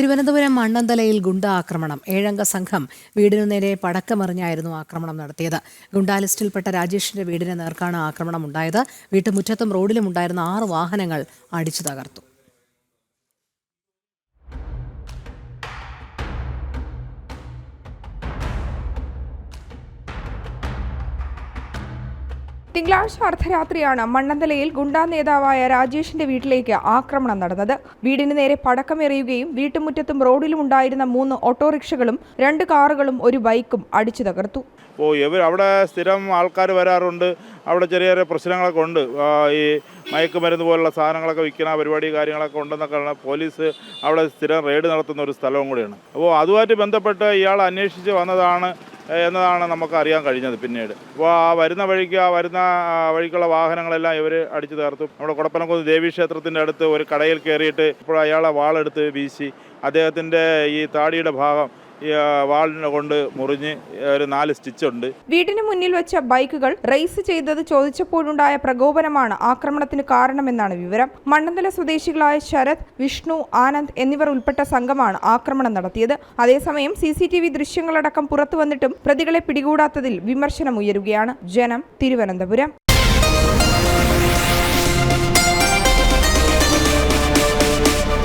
തിരുവനന്തപുരം മണ്ണന്തലയിൽ ഗുണ്ട ആക്രമണം. ഏഴംഗ സംഘം വീടിനു നേരെ പടക്കമെറിഞ്ഞായിരുന്നു ആക്രമണം നടത്തിയത്. ഗുണ്ടാ ലിസ്റ്റിൽപ്പെട്ട രാജേഷിന്റെ വീടിന് നേർക്കാണ് ആക്രമണം ഉണ്ടായത്. വീട്ടുമുറ്റത്തും റോഡിലും ഉണ്ടായിരുന്ന ആറ് വാഹനങ്ങൾ അടിച്ചു തകർത്തു. തിങ്കളാഴ്ച അർദ്ധരാത്രിയാണ് മണ്ണന്തലയിൽ ഗുണ്ടാ നേതാവായ രാജേഷിന്റെ വീട്ടിലേക്ക് ആക്രമണം നടന്നത്. വീടിന് നേരെ പടക്കമെറിയുകയും വീട്ടുമുറ്റത്തും റോഡിലും ഉണ്ടായിരുന്ന മൂന്ന് ഓട്ടോറിക്ഷകളും രണ്ട് കാറുകളും ഒരു ബൈക്കും അടിച്ചു തകർത്തു. ഓ ഇവർ അവിടെ സ്ഥിരം ആൾക്കാർ വരാറുണ്ട്. അവിടെ ചെറിയ ചെറിയ പ്രശ്നങ്ങളൊക്കെ ഉണ്ട്. ഈ മയക്കുമരുന്ന് പോലുള്ള സാധനങ്ങളൊക്കെ വിൽക്കുന്ന പരിപാടി കാര്യങ്ങളൊക്കെ ഉണ്ടെന്നൊക്കെയാണ് പോലീസ് അവിടെ സ്ഥിരം റെയ്ഡ് നടത്തുന്ന ഒരു സ്ഥലവും കൂടിയാണ്. അപ്പോൾ അതുമായിട്ട് ബന്ധപ്പെട്ട് ഇയാൾ അന്വേഷിച്ച് വന്നതാണ്. എന്നതാണ് നമുക്ക് അറിയാൻ കഴിഞ്ഞത് പിന്നീട്. അപ്പോൾ ആ വരുന്ന വഴിക്ക് ആ വരുന്ന വഴിക്കുള്ള വാഹനങ്ങളെല്ലാം ഇവർ അടിച്ചു തീർത്തു നമ്മുടെ കുടപ്പനക്കുന്ന് ദേവീക്ഷേത്രത്തിന്റെ അടുത്ത് ഒരു കടയിൽ കയറിയിട്ട് ഇപ്പോൾ അയാളെ വാളെടുത്ത് വീശി. അദ്ദേഹത്തിന്റെ ഈ താടിയുടെ ഭാഗം വാളിനെ കൊണ്ട് മുറിഞ്ഞ് ഒരു നാല് സ്റ്റിച്ചുണ്ട്. വീടിന് മുന്നിൽ വെച്ച ബൈക്കുകൾ റേസ് ചെയ്തത് ചോദിച്ചപ്പോഴുണ്ടായ പ്രകോപനമാണ് ആക്രമണത്തിന് കാരണമെന്നാണ് വിവരം. മണ്ണന്തല സ്വദേശികളായ ശരത് വിഷ്ണു ആനന്ദ് എന്നിവർ ഉൾപ്പെട്ട സംഘമാണ് ആക്രമണം നടത്തിയത്. അതേസമയം സി സി ടി വി ദൃശ്യങ്ങളടക്കം പുറത്തുവന്നിട്ടും പ്രതികളെ പിടികൂടാത്തതിൽ വിമർശനമുയരുകയാണ്. ജനം തിരുവനന്തപുരം.